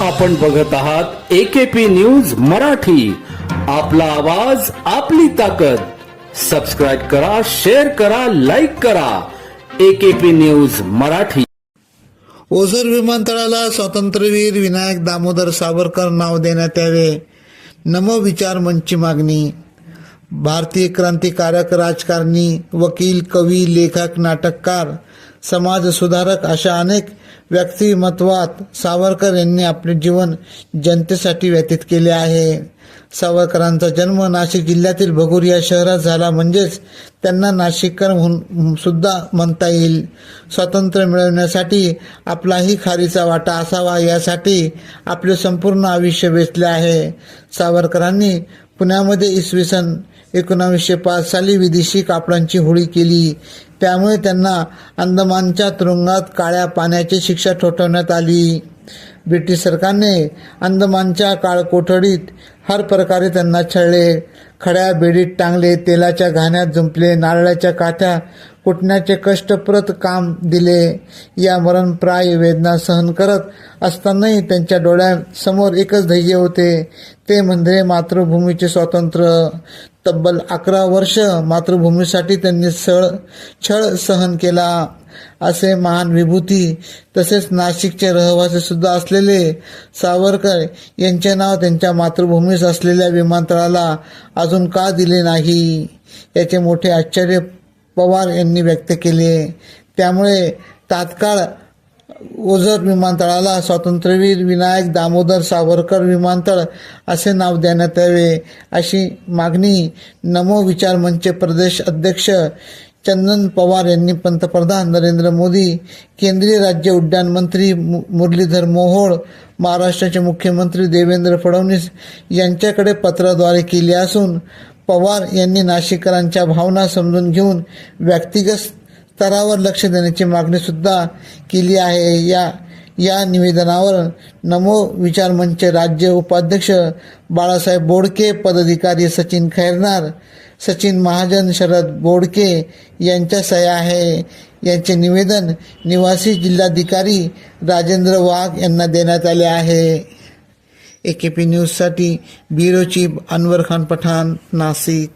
आपण बघत आहात एकेपी न्यूज मराठी. आपला आवाज आपली ताकद. सबस्क्राईब करा शेअर करा लाईक करा. AKP news Marathi. ओझर विमानतळाला स्वातंत्र्यवीर विनायक दामोदर सावरकर नाव देण्यात यावे. नमो विचार मंचची मागणी. भारतीय क्रांतिकारक राजकारणी वकील कवी लेखक नाटककार समाज सुधारक अशा अनेक व्यक्तिमत्वात सावरकर यांनी आपले जीवन जनतेसाठी व्यतीत केले आहे. सावरकरांचा जन्म नाशिक जिल्ह्यातील भगूर या शहरात झाला म्हणजेच त्यांना नाशिककर म्हणून सुद्धा म्हणता येईल. स्वातंत्र्य मिळवण्यासाठी आपलाही खारीचा वाटा असावा यासाठी आपले संपूर्ण आयुष्य वेचले आहे. सावरकरांनी पुण्यामध्ये इसवी सन एकोणावीसशे पाच साली विदेशी कापडांची होळी केली. त्यामुळे त्यांना अंदमानच्या तुरुंगात काळ्या पाण्याची शिक्षा ठोठवण्यात आली. ब्रिटिश सरकारने अंदमानच्या काळकोठडीत हर प्रकारे त्यांना छळले. खड्या बेडीत टांगले तेलाच्या घाण्यात जुंपले नारळाच्या काथ्या कुटण्याचे कष्टप्रत काम दिले. या मरणप्राय वेदना सहन करत असतानाही त्यांच्या डोळ्यासमोर एकच ध्येय होते. ते म्हणजे मातृभूमीचे स्वातंत्र्य. तब्बल अकरा वर्ष मातृभूमीसाठी त्यांनी सळ छळ सहन केला. असे महान विभूती तसेच नाशिकचे रहिवासी सुद्धा असलेले सावरकर यांचे नाव त्यांच्या मातृभूमीस असलेल्या विमानतळाला अजून का दिले नाही? याचे मोठे आश्चर्य पवार यांनी व्यक्त केले. त्यामुळे तात्काळ ओझर विमानतळाला स्वातंत्र्यवीर विनायक दामोदर सावरकर विमानतळ असे नाव देण्यात यावे अशी मागणी नमो विचार मंच प्रदेश अध्यक्ष चंदन पवार यांनी पंतप्रधान नरेंद्र मोदी केंद्रीय राज्य उड्डाण मंत्री मु- मुरलीधर मोहोळ महाराष्ट्राचे मुख्यमंत्री देवेंद्र फडणवीस यांच्याकडे पत्राद्वारे केली असून पवार यांनी नाशिककरांच्या भावना समजून घेऊन व्यक्तिगत स्तरावर लक्ष देण्याची मागणीसुद्धा केली आहे. या या निवेदनावर नमो विचार मंच राज्य उपाध्यक्ष बाळासाहेब बोडके पदाधिकारी सचिन खैरनार सचिन महाजन शरद बोडके यांच्या सह्या आहे. यांचे निवेदन निवासी जिल्हाधिकारी राजेंद्र वाघ यांना देण्यात आले आहे. ए के पी न्यूजसाठी ब्युरो चीफ अनवर खान पठाण नाशिक.